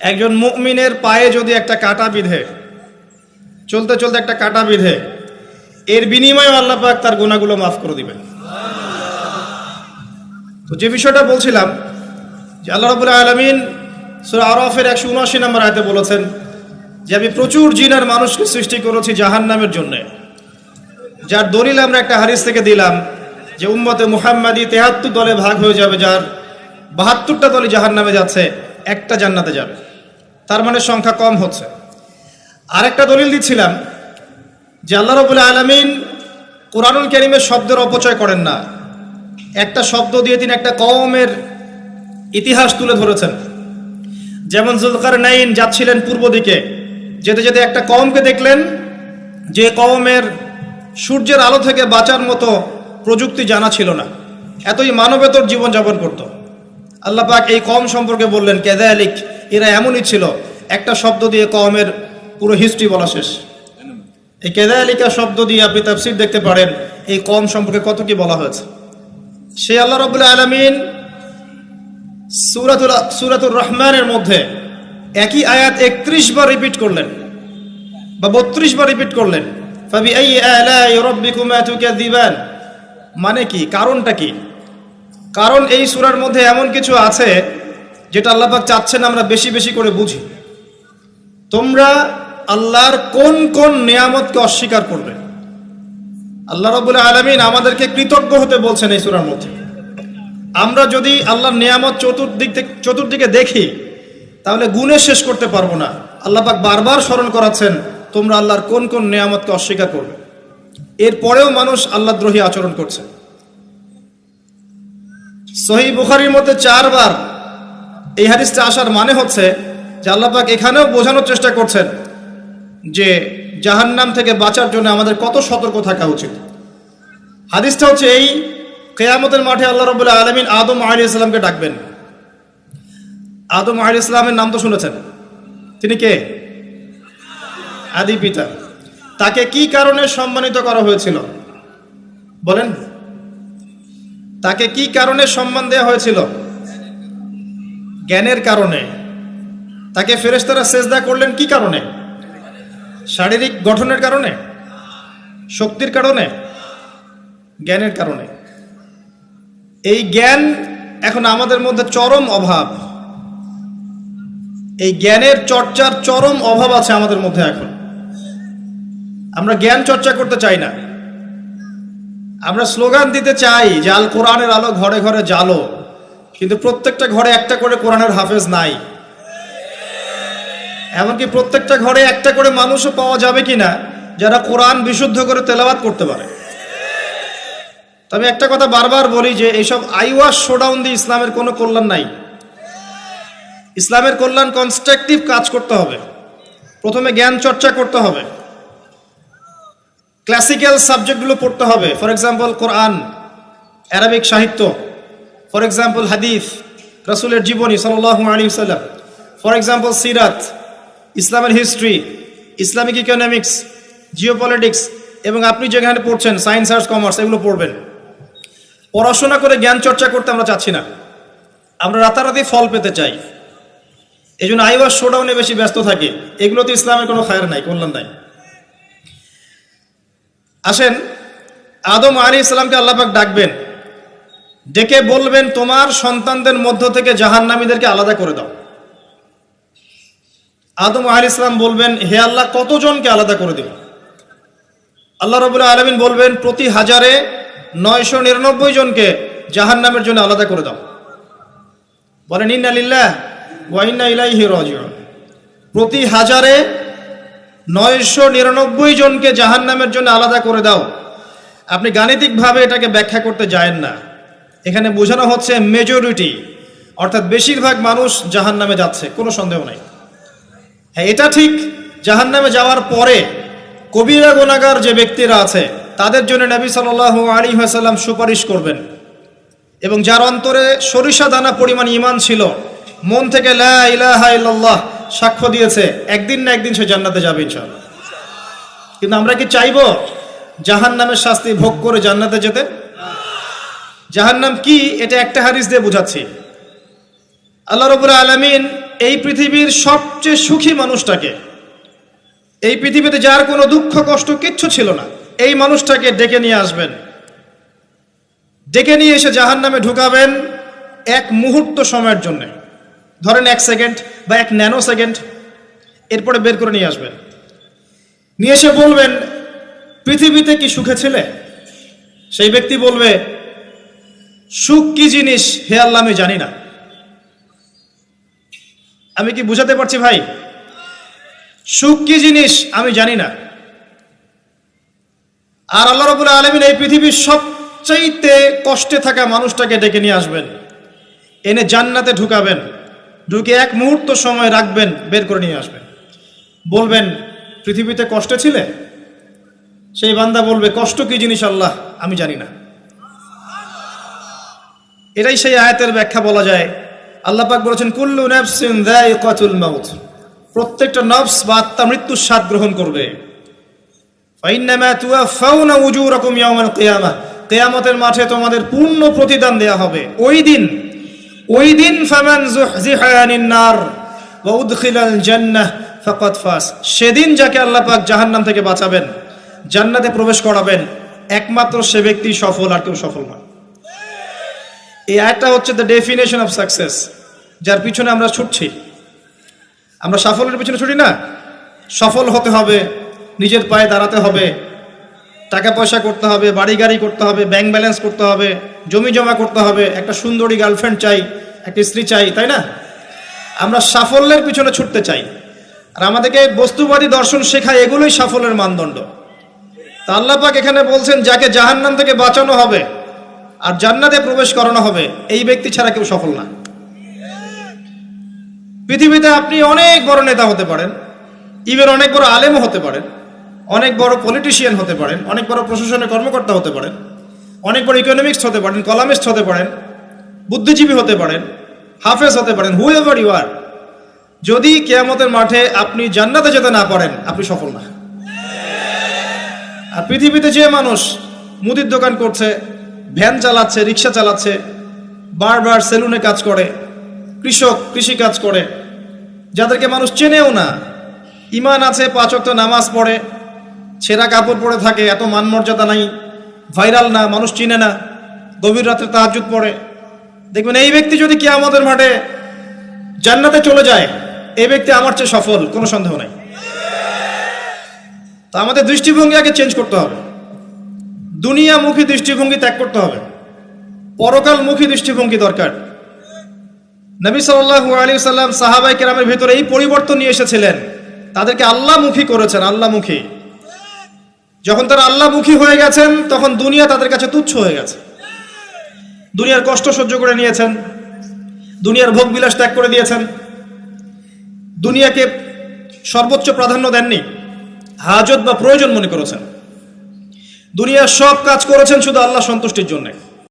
একজন মুমিনের পায়ে যদি একটা কাটা বিধে, চলতে চলতে একটা কাটা বিধে, এর বিনিময়ে আল্লাহ পাক তার গুণাগুলো মাফ করে দিবেন। তো যে বিষয়টা বলছিলাম, যে আল্লাহ রবুল্লা আলমিন সুরা আরফের একশো উনআশি নম্বর আয়তে বলেছেন যে আমি প্রচুর জিনের মানুষকে সৃষ্টি করেছি জাহান নামের জন্যে। যার দলিল আমরা একটা হারিস থেকে দিলাম যে উম্মতে মুহাম্মাদি তেহাত্তর দলে ভাগ হয়ে যাবে, যার বাহাত্তরটা দলে জাহান নামে যাচ্ছে, একটা জান্নাতে যাবে। তার মানে সংখ্যা কম হচ্ছে। আরেকটা দলিল দিচ্ছিলাম যে আল্লাহ রবুল্লা আলমিন কোরআনুল করিমের শব্দের অপচয় করেন না। একটা শব্দ দিয়ে তিনি একটা কওমের ইতিহাস তুলে ধরেছেন। যেমন জুলকার নাইন যাচ্ছিলেন পূর্ব দিকে, যেতে যেতে একটা কওমকে দেখলেন যে কওমের সূর্যের আলো থেকে বাঁচার মতো প্রযুক্তি জানা ছিল না। এতই মানবেতর জীবনযাপন করত। আল্লাহ পাক এই কম সম্পর্কে বললেন কেদা আলিক এরা এমনই ছিল। একটা শব্দ দিয়ে কমের পুরো হিস্ট্রি বলা শেষ। এই কেদা আলিকা শব্দ দিয়ে আপনি তাফসির দেখতে পারেন, এই কম সম্পর্কে কত কি বলা হয়েছে। সে আল্লাহ রবুল্লা আলমিন সুরাতুল, সুরাতুর রহমানের মধ্যে একই আয়াত একত্রিশ বার রিপিট করলেন বা বত্রিশ বার রিপিট করলেন। মানে কি? কারণটা কি? কারণ এই সুরার মধ্যে এমন কিছু আছে যেটা আল্লাহ পাক চাচ্ছেন আমরা বেশি বেশি করে বুঝি। তোমরা আল্লাহর কোন কোন নিয়ামতকে অস্বীকার করবে? আল্লাহ রবুল্লা আলমিন আমাদেরকে কৃতজ্ঞ হতে বলছেন এই সুরার মধ্যে। আমরা যদি আল্লাহর নিয়ামত চতুর্দিক থেকে চতুর্দিকে দেখি, তাহলে গুণে শেষ করতে পারব না। আল্লাহ পাক বারবার স্মরণ করাচ্ছেন, তোমরা আল্লাহর কোন কোন নিয়ামতকে অস্বীকার করবে। এরপরেও মানুষ আল্লাহ দ্রোহী আচরণ করছে। সহি বুখারির মধ্যে চারবার এই হাদিসটা আসার মানে হচ্ছে যে আল্লাহ পাক এখানেও বোঝানোর চেষ্টা করছেন যে জাহান্নাম থেকে বাঁচার জন্য আমাদের কত সতর্ক থাকা উচিত। হাদিসটা হচ্ছে এই, কেয়ামতের মাঠে আল্লাহ রবুল্লাহ আলমিন আদম আলী ইসলামকে ডাকবেন। আদম আলী ইসলামের নাম তো শুনেছেন? তিনি কে? আদি পিতা। তাকে কি কারণে সম্মানিত করা হয়েছিল? বলেন। তাকে কি কারণে সম্মান দেওয়া হয়েছিল? জ্ঞানের কারণে। তাকে ফেরেশতারা সেজদা করলেন কি কারণে? শারীরিক গঠনের কারণে? শক্তির কারণে? জ্ঞানের কারণে। এই জ্ঞান এখন আমাদের মধ্যে চরম অভাব। এই জ্ঞানের চর্চার চরম অভাব আছে আমাদের মধ্যে এখন। আমরা জ্ঞান চর্চা করতে চাই না। আমরা স্লোগান দিতে চাই যে আল কোরআনের আলো ঘরে ঘরে জালো কিন্তু প্রত্যেকটা ঘরে একটা করে কোরআনের হাফেজ নাই। এমনকি প্রত্যেকটা ঘরে একটা করে মানুষও পাওয়া যাবে কিনা যারা কোরআন বিশুদ্ধ করে তেলাওয়াত করতে পারে। তবে একটা কথা বারবার বলি যে এইসব আইওয়াস শোডাউন দিয়ে ইসলামের কোনো কল্যাণ নাই। ইসলামের কল্যাণ কনস্ট্রাকটিভ কাজ করতে হবে। প্রথমে জ্ঞান চর্চা করতে হবে। ক্লাসিক্যাল সাবজেক্টগুলো পড়তে হবে। ফর এক্সাম্পল কোরআন অ্যারাবিক সাহিত্য। ফর এক্সাম্পল হাদিফ রসুলের জীবনী সাল্লাহ আলী সাল্লাম ফর এক্সাম্পল সিরাত ইসলামের হিস্ট্রি ইসলামিক ইকোনমিক্স জিওপলিটিক্স এবং আপনি যেখানে পড়ছেন সায়েন্স আর্টস কমার্স এগুলো পড়বেন। পড়াশোনা করে জ্ঞান চর্চা করতে আমরা চাচ্ছি না। আমরা রাতারাতি ফল পেতে চাই। এই জন্য আইওয়াস শোডাউনে বেশি ব্যস্ত থাকি। এগুলোতে ইসলামের কোনো খায়ের নাই, কল্যাণ নাই। আসেন, আদম আলী ইসলামকে আল্লাপাক ডাকবেন। ডেকে বলবেন, তোমার সন্তানদের মধ্য থেকে জাহান্নামীদেরকে আলাদা করে দাও। আদম আলী ইসলাম বলবেন, হে আল্লাহ, কতজনকে আলাদা করে দেব আল্লাহ রবুল্লাহ আলমিন বলবেন, প্রতি হাজারে নয়শো নিরানব্বই জনকে জাহান্নামের জন্য আলাদা করে দাও। বলেন, ইন্না লিল্লাহ ওয়াইন্না ইলাইহি রাজিউন। প্রতি হাজারে নয়শো নিরানব্বই জনকে জাহান্নামের জন্য আলাদা করে দাও। আপনি গাণিতিকভাবে এটাকে ব্যাখ্যা করতে যায়েন না। এখানে বোঝানো হচ্ছে মেজরিটি অর্থাৎ বেশিরভাগ মানুষ জাহান্নামে যাচ্ছে, কোনো সন্দেহ নাই। হ্যাঁ এটা ঠিক, জাহান্নামে যাওয়ার পরে কবিরা গোনাগার যে ব্যক্তিরা আছে, তাদের জন্য নবী সাল আলী হাসাল্লাম সুপারিশ করবেন। এবং যার অন্তরে সরিষা দানা পরিমাণ ইমান ছিল, মন থেকে লা ইলাহা ইল্লাল্লাহ সাক্ষ্য দিয়েছে, একদিন না একদিন সে জান্নাতে যাবে ইনশাআল্লাহ। কিন্তু আমরা কি চাইব জাহান নামের শাস্তি ভোগ করে জান্নাতে যেতে? জাহান্নাম কি? এটা একটা হারিস দিয়ে বুঝাচ্ছি। আল্লাহ রবুল আলমিন এই পৃথিবীর সবচেয়ে সুখী মানুষটাকে, এই পৃথিবীতে যার কোনো দুঃখ, কষ্ট কিচ্ছু ছিল না, এই মানুষটাকে ডেকে নিয়ে আসবেন। ডেকে নিয়ে এসে জাহান নামে ঢুকাবেন এক মুহূর্ত সময়ের জন্য। ধরেন এক সেকেন্ড বা এক ন্যানো সেকেন্ড এরপরে বের করে নিয়ে আসবেন। নিয়ে এসে বলবেন, পৃথিবীতে কি সুখে ছিলে? সেই ব্যক্তি বলবে, সুখ কি জিনিস হে আল্লাহ আমি জানি না। আমি কি বুঝাতে পারছি ভাই? সুখ কি জিনিস আমি জানি না। আর আল্লাহ রবুল্লা আলমিন এই পৃথিবীর সবচাইতে কষ্টে থাকা মানুষটাকে ডেকে নিয়ে আসবেন। এনে জান্নাতে ঢুকাবেন। ঢুকে এক মুহূর্ত সময় রাখবেন, বের করে নিয়ে আসবেন। বলবেন, পৃথিবীতে কষ্টে ছিলে? সেই বান্দা বলবে, কষ্ট কি জিনিস আল্লাহ? আমি জানি না। এটাই সেই আয়াতের ব্যাখ্যা বলা যায়। আল্লাহ পাক বলেছেন, কুল্লু নাফসিন যায়িকাতুল মাউত। প্রত্যেকটা নফস বা আত্মা মৃত্যুর স্বাদ গ্রহণ করবে। ফাইন্নামা তুওয়াফাউনা উজুরাকুম ইয়াওমাল কিয়ামাহ কিয়ামতের মাঠে তোমাদের পূর্ণ প্রতিদান দেয়া হবে। ওই দিন ওই দিন ফামান যুহজিহা আনিন নার ওয়া উদখিলাল জান্নাহ ফাকাদ ফাস। সেদিন যাকে আল্লাহ পাক জাহান্নাম থেকে বাঁচাবেন, জান্নাতে প্রবেশ করাবেন, একমাত্র সে ব্যক্তি সফল আর কেউ সফল নয়। এই আয়টা হচ্ছে দ্য ডেফিনেশন অফ সাকসেস যার পিছনে আমরা ছুটছি। আমরা সাফল্যের পিছনে ছুটি না। সফল হতে হবে, নিজের পায়ে দাঁড়াতে হবে টাকা পয়সা করতে হবে, বাড়ি গাড়ি করতে হবে ব্যাংক ব্যালেন্স করতে হবে, জমি জমা করতে হবে, একটা সুন্দরী গার্লফ্রেন্ড চাই, একটা স্ত্রী চাই, তাই না? আমরা সাফল্যের পিছনে ছুটতে চাই। আর আমাদেরকে বস্তুবাদী দর্শন শেখায় এগুলোই সাফল্যের মানদণ্ড। তা আল্লাহ পাক এখানে বলছেন, যাকে জাহান্নাম থেকে বাঁচানো হবে আর জান্নাতে প্রবেশ করানো হবে, এই ব্যক্তি ছাড়া কেউ সফল না। পৃথিবীতে আপনি অনেক বড় নেতা হতে পারেন ইভেন অনেক বড় আলেমও হতে পারেন অনেক বড় পলিটিশিয়ান হতে পারেন, অনেক বড় প্রশাসনের কর্মকর্তা হতে পারেন, অনেক বড় ইকোনমিক্স হতে পারেন কলামিস্ট হতে পারেন, বুদ্ধিজীবী হতে পারেন, হাফেজ হতে পারেন হু এভার ইউ আর যদি কেয়ামতের মাঠে আপনি জান্নাতে যেতে না পারেন, আপনি সফল না। আর পৃথিবীতে যে মানুষ মুদির দোকান করছে, ভ্যান চালাচ্ছে, রিক্সা চালাচ্ছে, বারবার সেলুনে কাজ করে, কৃষক, কৃষি কাজ করে, যাদেরকে মানুষ চেনেও না ইমান আছে পাঁচক্ত নামাজ পড়ে ছেঁড়া কাপড় পরে থাকে, এত মান মর্যাদা নাই। ভাইরাল না, মানুষ চিনে না। গভীর রাতে তাহাজুদ পড়ে। দেখবেন, এই ব্যক্তি যদি কে আমাদের মাঠে জান্নাতে চলে যায়, এই ব্যক্তি আমার চেয়ে সফল, কোনো সন্দেহ নাই। তা আমাদের দৃষ্টিভঙ্গি আগে চেঞ্জ করতে হবে। দুনিয়ামুখী দৃষ্টিভঙ্গি ত্যাগ করতে হবে। পরকালমুখী দৃষ্টিভঙ্গি দরকার। নবী সাল্লাল্লাহু আলাইহি সাল্লাম সাহাবাই কেরামের ভিতরে এই পরিবর্তন নিয়ে এসেছিলেন। তাদেরকে আল্লাহমুখী করেছেন, আল্লাহমুখী। যখন তারা আল্লাহমুখী হয়ে গেছেন, তখন দুনিয়া তাদের কাছে তুচ্ছ হয়ে গেছে। দুনিয়ার কষ্ট সহ্য করে নিয়েছেন, দুনিয়ার ভোগ বিলাস ত্যাগ করে দিয়েছেন। দুনিয়াকে সর্বোচ্চ প্রাধান্য দেননি, হাজত বা প্রয়োজন মনে করেছেন। দুনিয়ার সব কাজ করেছেন শুধু আল্লাহ সন্তুষ্টির জন্যে।